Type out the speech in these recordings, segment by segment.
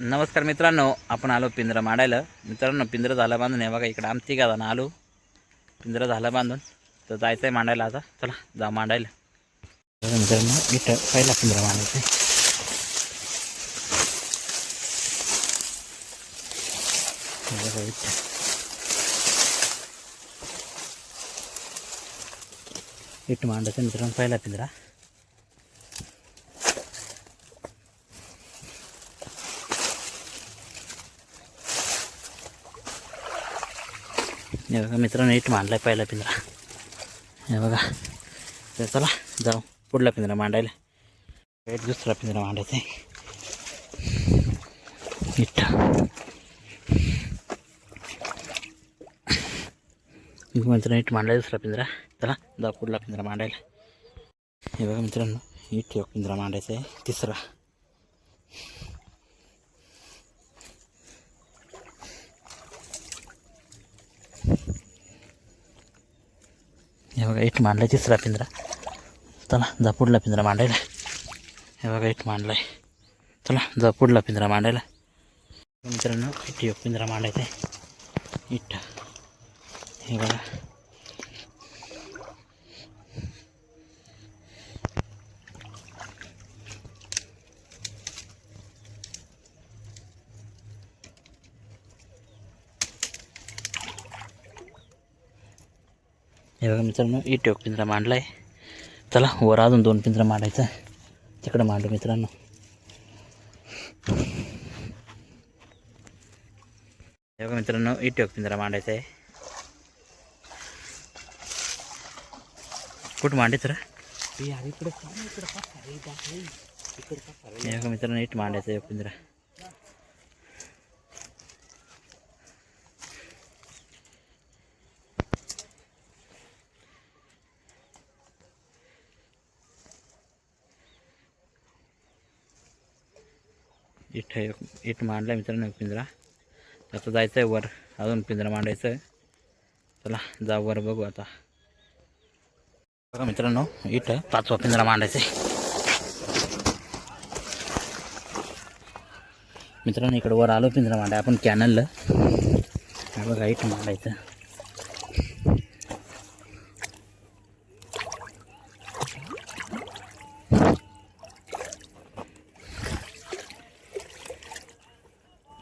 नमस्कार मित्रांनो आपण आलो पिंजरा मांडायला मित्रांनो पिंजरं झालं बांधून हे बघा इकडं आमची का ना आलो पिंजरं झालं बांधून तर जायचं आहे मांडायला आता चला जा मांडायला बघा मित्रांनो इथं पहिला पिंजरा मांडायचा आहे हे बघा इथं इथं मांडायचं मित्रांनो पहिला पिंजरा हे बघा मित्रांनो इट मांडला पहिला पिंजरा. हे बघा. तर चला जाऊ. पुढला पिंजरा मांडायला. एक दुसरा पिंजरा मांडायचा आहे. इट्ट मित्रांनो इट मांडला दुसरा पिंजरा. चला जाऊ पुढला पिंजरा मांडायला. हे बघा मित्रांनो इट एक पिंजरा मांडायचा आहे. तिसरा. हे बघा इट मांडलाय तिसरा पिंजरा. चला जा पुढला पिंजरा मांडायला. हे बघा इट मांडलाय. चला जा पुढला पिंजरा मांडायला. मित्रांनो इट पिंजरा मांडायचा आहे. इट हे बघा. हे बघा मित्रांनो इट पिंजरा पिंजरा मांडलाय चला वर अजून दोन पिंजरा मांडायचं. तिकडं मांडू मित्रांनो. हे बघा मित्रांनो इट पिंजरा मांडायचा आहे. कुठं मांडायचं रे? हे बघा मित्रांनो इट मांडायचं आहे पिंजरा. इट एक इट मांडला मित्रांनो पिंजरा. आता जायचं आहे वर. अजून पिंजरा मांडायचं आहे चला जा वर बघू आता. बघा मित्रांनो इट पाचवा पिंजरा मांडायचं आहे मित्रांनो इकडं वर आलो पिंजरा मांडाय आपण कॅनलला बघा इट मांडायचं.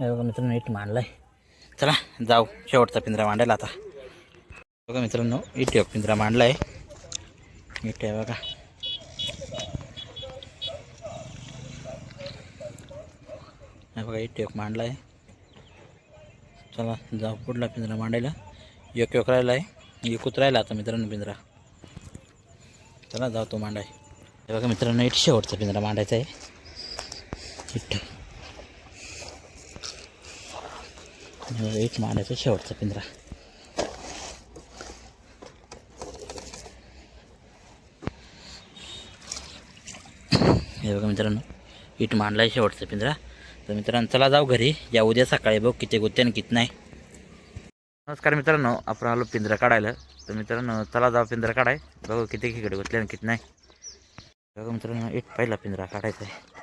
बघा मित्रांनो इट आहे चला जाऊ. शेवटचा पिंजरा मांडायला आता. बघा मित्रांनो इट एक पिंजरा मांडलाय. इट आहे बघा. हे बघा इट एक मांडलाय. चला जाऊ. पुढला पिंजरा मांडायला. एक एक राहिला आहे एकूच राहिला आता मित्रांनो पिंजरा. चला जाऊ तो मांडाय. बघा मित्रांनो इट शेवटचा पिंजरा मांडायचा आहे. इट एक मांडायचा शेवटचा पिंजरा हे बघा मित्रांनो इट मांडलाय शेवटचा पिंजरा तर मित्रांनो चला जाऊ घरी या उद्या सकाळी बघ किती गुत्ते आणि किती नाही नमस्कार मित्रांनो आपण आलो पिंजरा काढायला तर मित्रांनो चला जाऊ पिंजरा काढाय बघू किती खिकडे गुतले आणि किती नाही बघा मित्रांनो इट पहिला पिंजरा काढायचा आहे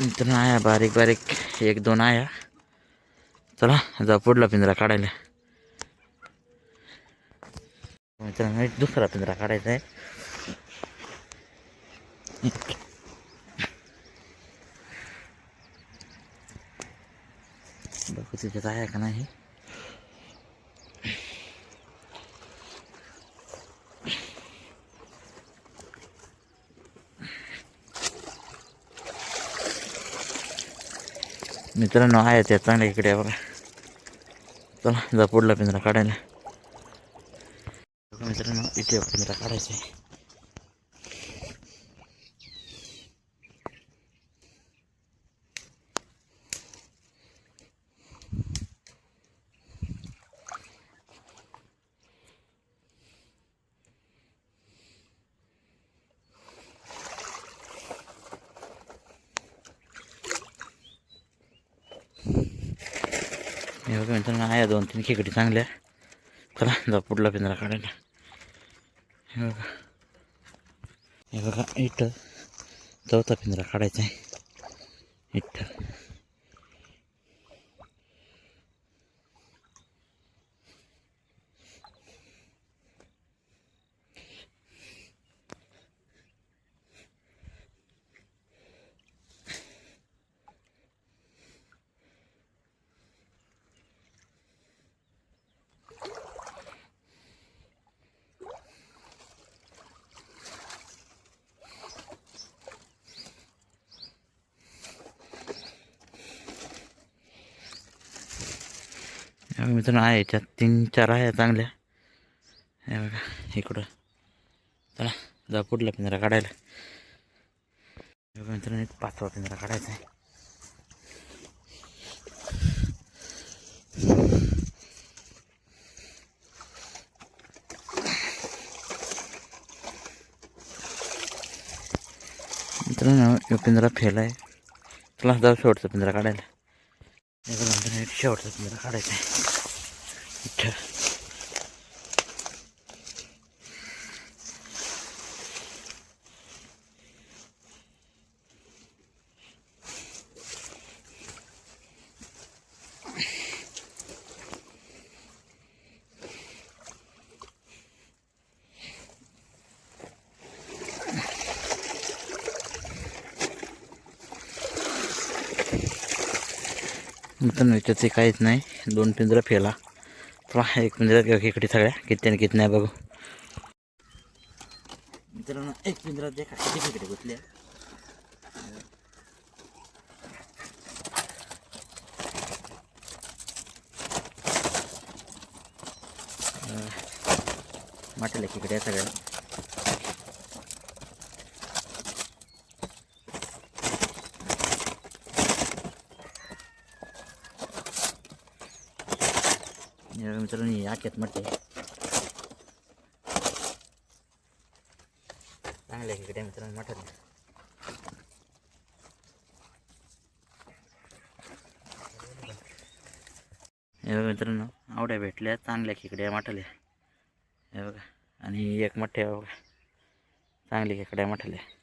मित्रांनो आया बारीक बारीक एक दोन आया चला जा पुढला पिंजरा काढायला. मित्रांनो एक दुसरा पिंजरा काढायचा आहे. बघू तिथे आहे का नाही. मित्रांनो आहे त्या चांगल्या इकडे बघा. चला जा पुढला पिंजरा काढायला. मित्रांनो इथे पिंजरा काढायचा आहे. हे बघा मित्रांनो आहे दोन तीन खेकडी चांगल्या चला जा पुढला पिंजरा काढायला. हे बघा. हे बघा इथं चौथा पिंजरा काढायचा आहे. इथं. मित्रांनो आहे याच्यात तीन चार आहे चांगल्या. हे बघा इकडं. चला जा पुढला पिंजरा काढायला. बघा मित्रांनो एक पाचवा पिंजरा काढायचा आहे. मित्रांनो पिंजरा फेल आहे. चला जाऊ शेवटचा पिंजरा काढायला. हे बघा मित्रांनो एक शेवटचा मित्रांनो त्याचे काहीच नाही. दोन पिंजरा फेला. चला एक पिंजऱ्यात घ्या इकडे सगळ्या. किती आणि किती नाही बघू. मित्रांनो एक पिंजरा द्या किती इकडे घेतले माटेला इकडे सगळ्या. ही आख्यात म्हटले चांगले इकडे मित्रांनो म्हटलं हे बघा मित्रांनो आवड्या भेटल्या चांगल्या खेकड्या म्हटल्या हे बघा आणि एक मोठ्या बघा चांगली खेकड्या म्हटल्या